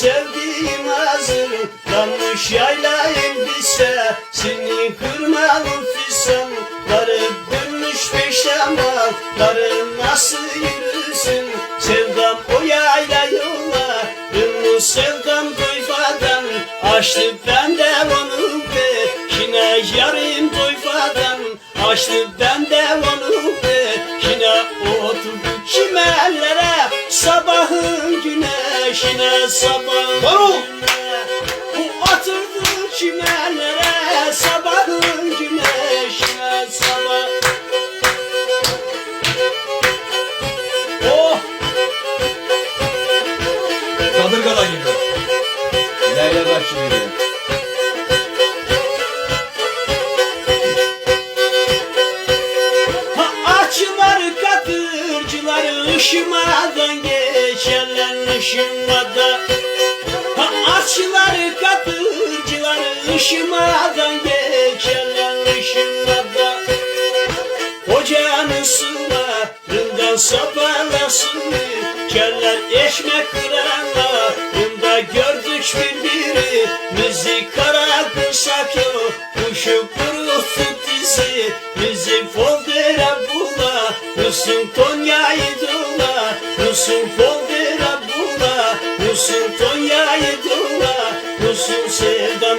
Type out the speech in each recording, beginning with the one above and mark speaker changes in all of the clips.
Speaker 1: sevdiğim hazırım Yanlış yayla elbise Seni kırmalım fisem Darıp dönmüş peşemal Darı nasıl yürüsün Sevdam o yayla yola Ünlü sevdam doyfadan Açtı benden onu be Yine yarım doyfadan Açtı benden onu güneşine sabahın
Speaker 2: Var ol.
Speaker 1: güne- Bu oturdu çimenlere sabahın güneşine sabah Oh
Speaker 2: Kadırgadan geliyor.
Speaker 3: Leyla Bakşı geliyor.
Speaker 1: Işımada Ha açılar katırcılar ışımadan geçerler. Işımada Ocağın sularından sapalasın Keller ekmek kıranlarında gördük birbiri Müzik kara kırsak yok Kuşu kuruttu dizi Bizi foldera bula Musun Tonya'yı dula Musun foldera Musun Tonya'yı dula Musun sevdam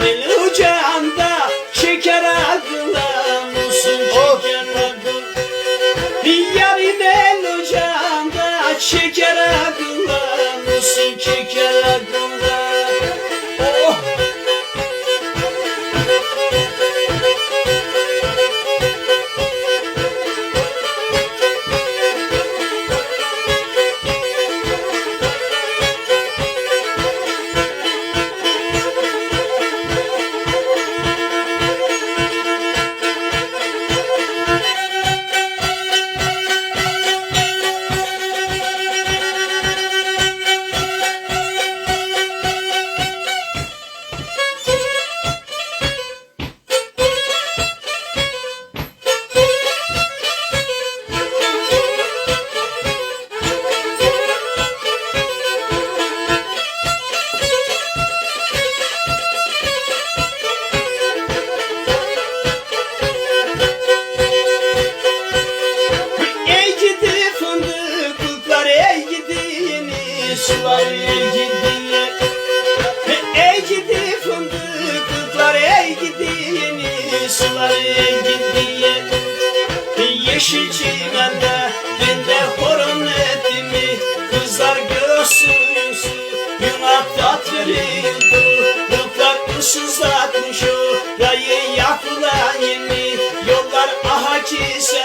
Speaker 1: aha kise,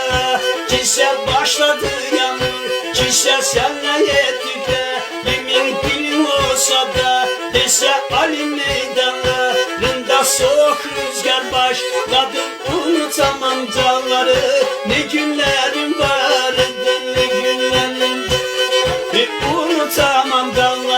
Speaker 1: kise başladı yağmur Kise senle yettik de yemin dilim olsa da Dese Ali meydanlarında soğuk rüzgar başladı. Unutamam dağları ne günlerim vardı ne günlerim. Bir unutamam dağları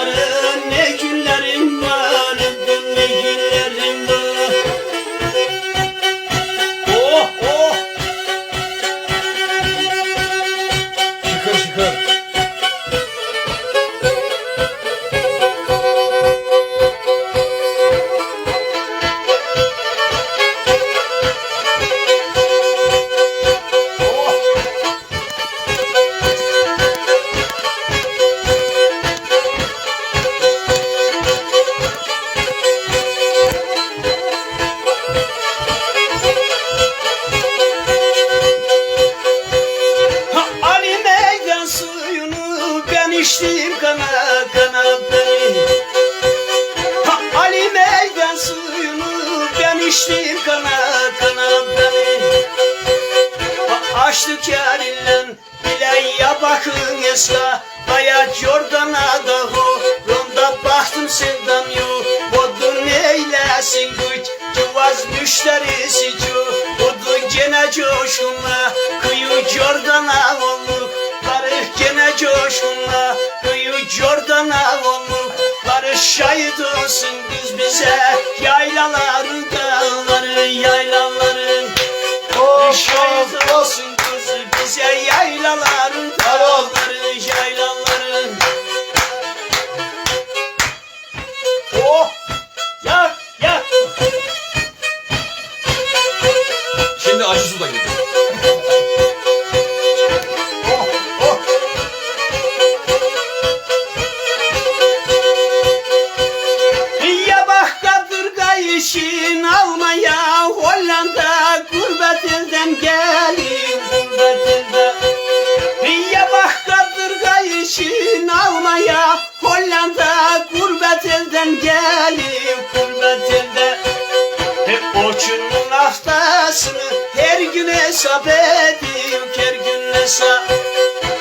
Speaker 1: Ha, Açtık yarinle bile ya bakın esla Baya Jordan'a da ho Ronda baktım sevdam yo Bodu neylesin güç Cıvaz müşterisi cu. Bodu gene coşkunla Kıyı Jordan'a olduk Barış gene coşkunla Kıyı Jordan'a olduk Barış şahit olsun kız bize Yaylaların dağları yaylaların. Şahit olsun kızı ben gelip gurbetinde Hep oçunun haftasını her gün hesap ediyor Her gün hesap.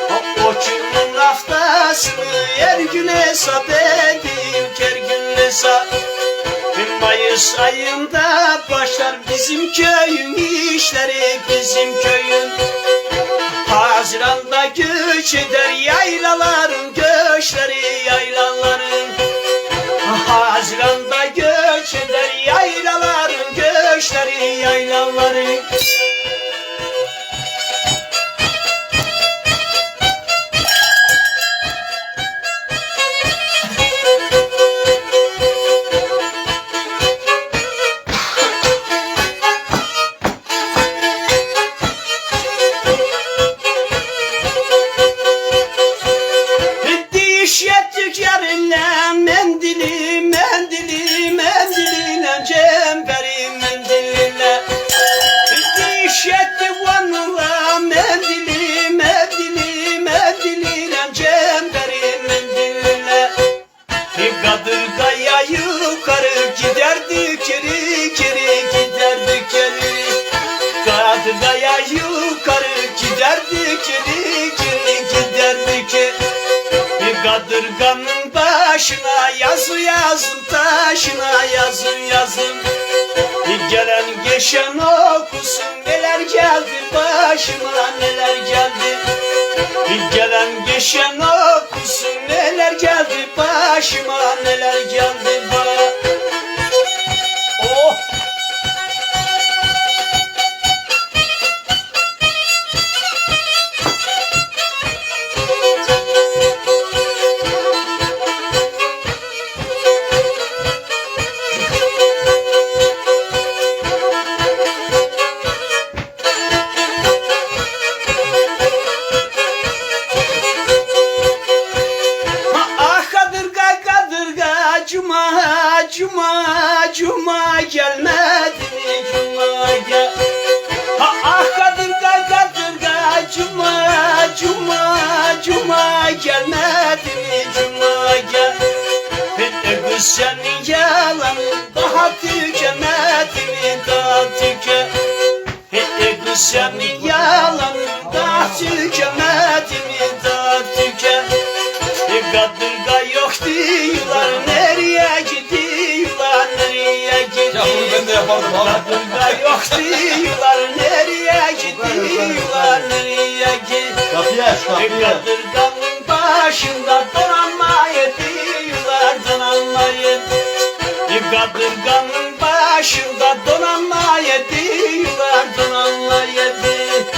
Speaker 1: O oçunun haftasını her gün hesap ediyor Her gün hesap. Bir Mayıs ayında başlar bizim köyün işleri bizim köyün. Haziranda göç eder yaylaların geri geri giderdik geri bir kadırganın başına yazı yazın taşına yazın yazın Bir gelen geçen okusun neler geldi başıma neler geldi. Bir gelen geçen okusun neler geldi başıma neler geldi
Speaker 2: yapardım abi.
Speaker 1: Kadırga yok diyorlar nereye gidiyorlar nereye gidiyorlar
Speaker 3: Kapıyı aç kapıyı.
Speaker 1: kadırganın başında donanmayı diyorlar donanmayı Bir kadırganın başında donanmayı diyorlar donanmayı Oh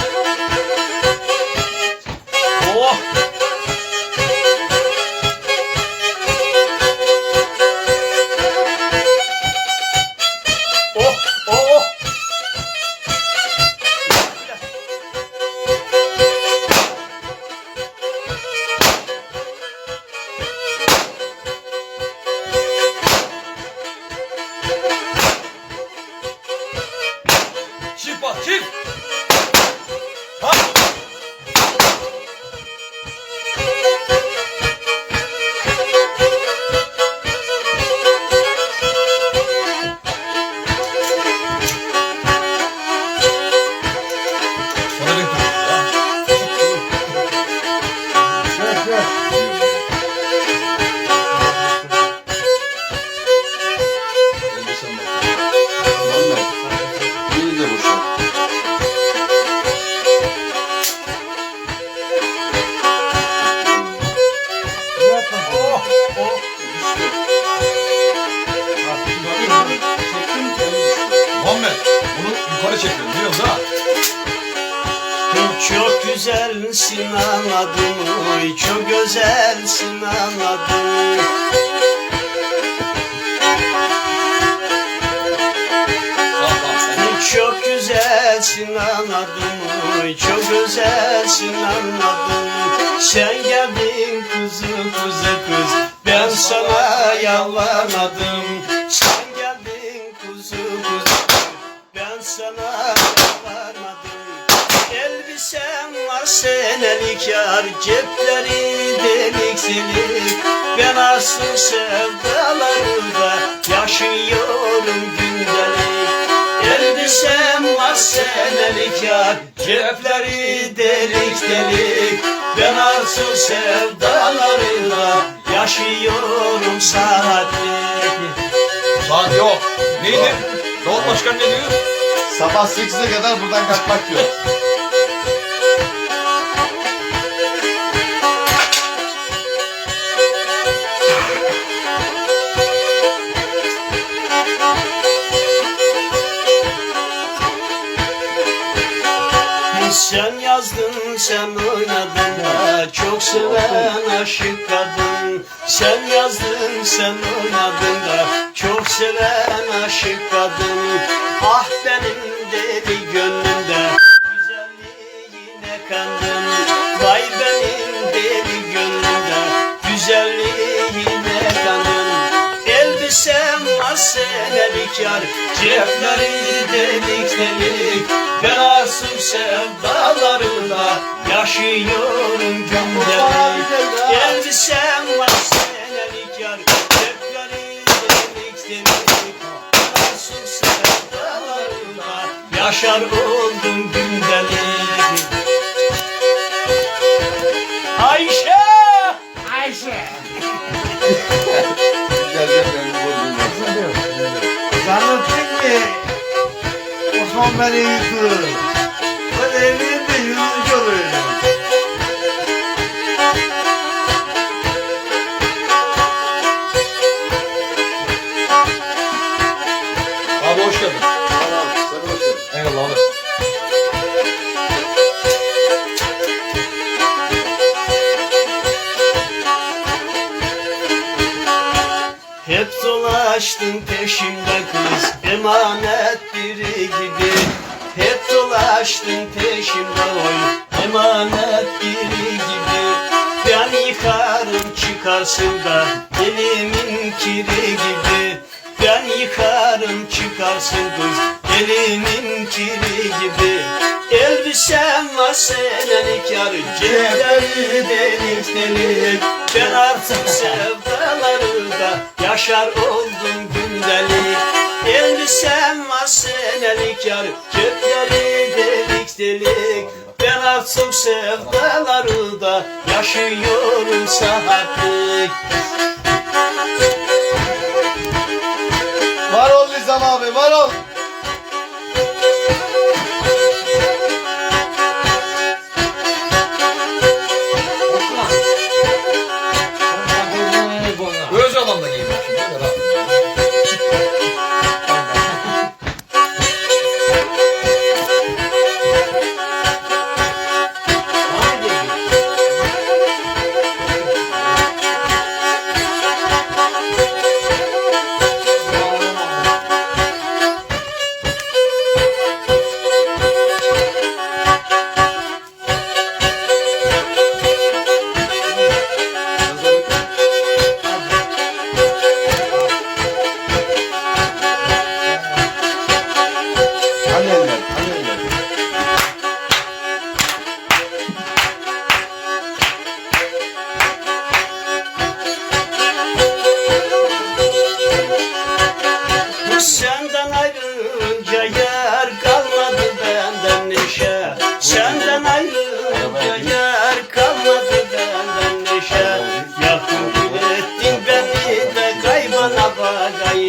Speaker 2: çekiyorum biliyor musun ha?
Speaker 1: Çok güzelsin anladım oy çok güzelsin anladım. Çok güzelsin anladım oy çok güzelsin anladım Sen geldin kuzu kuzu kız ben sana yalvarmadım Elbisem var senelik yar cepleri delik delik Ben arsın sevdalarında yaşıyorum gündelik Elbisem var senelik yar Cepleri delik delik Ben arsın sevdalarında yaşıyorum saatlik
Speaker 2: Saat yok. Neydi? Davut Başkan ne diyor?
Speaker 3: Sabah 8'e kadar buradan kalkmak diyor.
Speaker 1: Sen yazdın, sen oynadın da Çok seven aşık kadın Sen yazdın, sen oynadın da Çok seven aşık kadın Ah benim deli gönlümde. Güzelliğine kandım Vay benim deli gönlümde. Güzelliğine kandım Elbisem var senelik yar. Cepleri delik delik Ben arsın sevdalarında Yaşıyorum gündelik Elbisem Yaşar oldum gündelik Ayşe! Ayşe!
Speaker 4: Zannettin ki Osman beni yıkıyor.
Speaker 1: Dolaştın peşimde kız Emanet biri gibi. Hep dolaştın peşimde oy Emanet biri gibi. Ben yıkarım çıkarsın da Elimin kiri gibi Ben yıkarım çıkarsın kız. Elimin kiri gibi. Elbisem var senelik yar Cepleri delik delik Ben artık sevdalarında Yaşar oldum gündelik Elbisem var senelik yar Cepleri delik delik. Ben artık sevdalarında Yaşıyorum saatlik
Speaker 3: Var ol Nizam abi, var ol.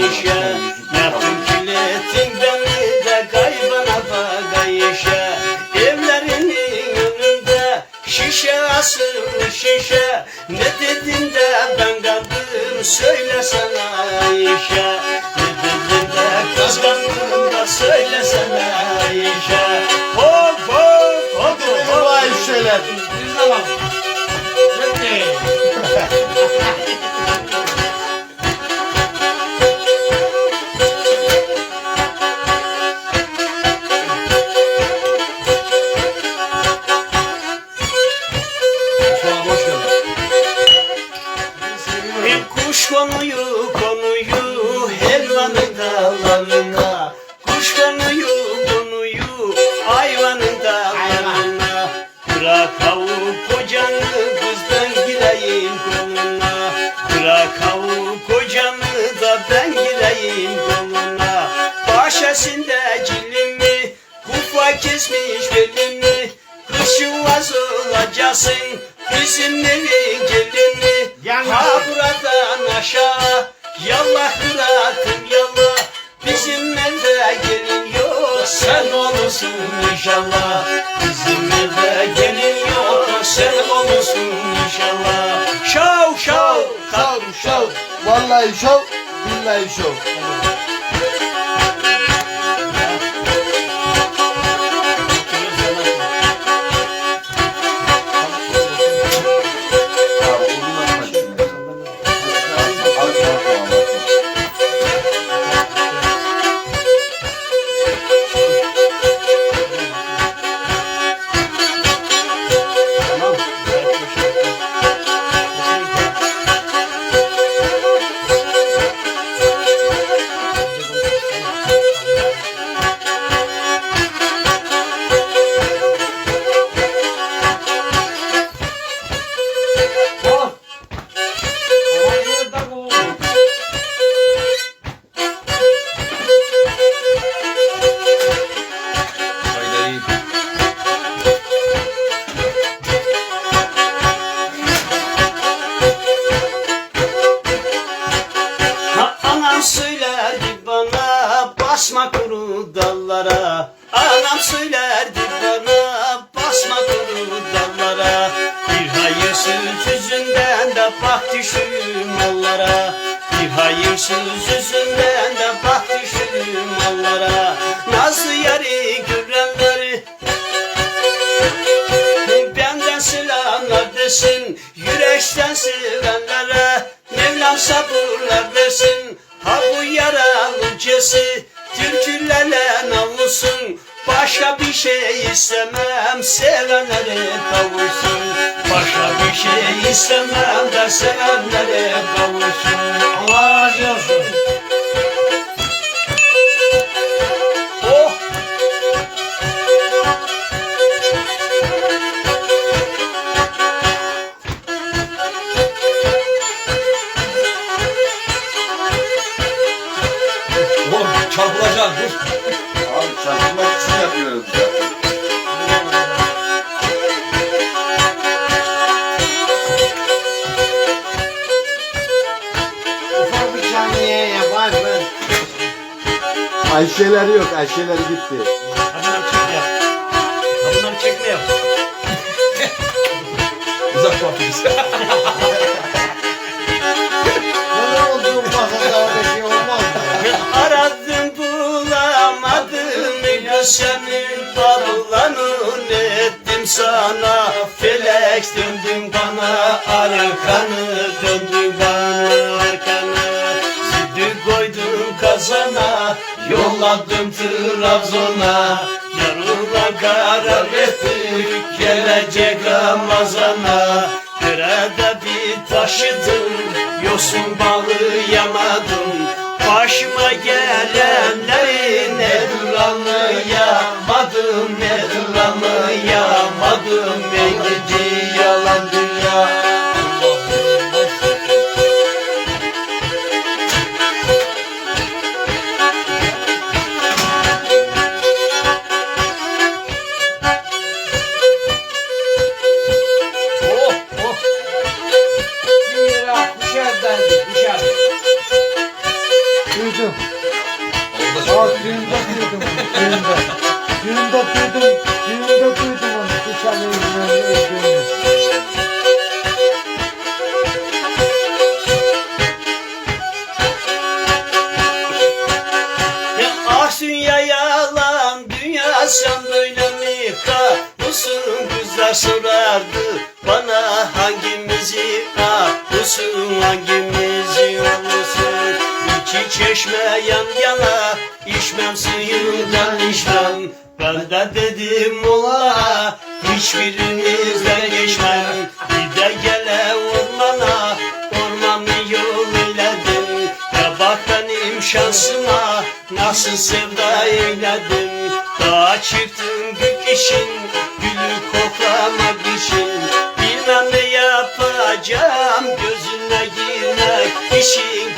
Speaker 1: Yakın kül ettin beni de kaybana Evlerinin önünde şişe asılı şişe. Ne dedin de ben kaldım söylesene Ayşe Ne dedin de kızgandın da söylesene Ayşe Hop hop hop hop
Speaker 2: hoş geldin.
Speaker 1: Bir kuş konuyu inşallah Bizim evde gelin yok Sen olursun inşallah Şov şov
Speaker 3: Şov şov. Vallahi şov. Billahi şov.
Speaker 1: Hayırsız yüzünden de bak düştüm mallara Nazlı yarı görenleri Benden selamlar desin Yürekten sevenlere Mevlam sabırlar Başka bir şey istemem Sevenlere kavuşsun Başka bir şey istemem de Sevenlere kavuşsun
Speaker 4: Allah razı olsun.
Speaker 3: Ayşeler yok. Ayşeler gitti.
Speaker 1: Bunları çekme yap Bunları çekme yap
Speaker 2: Uzak partimiz.
Speaker 4: Ne oldu masada olmaz mı?
Speaker 1: Aradım bulamadım Senin bağlanın ettim sana Felek döndün bana arkanı Döndün Yolladım Trabzon'a Yarına karar ettik Gelecek Ramazan'a. Derede bir taşıdım Yosun bağlayamadım Başıma gelenleri ne anlayamadım Ne anlayamadım Ne gidi çeşme yan yana içmem suyundan içmem. Ben de dedim ola hiçbirinizden geçmem. Bir de gele ormana ormanı yol eyledim Ya bak benim şansıma nasıl sevda eyledim. Dağa çıktım gök için gülü koklamak için. Bilmem ne yapacağım gözüne girmek için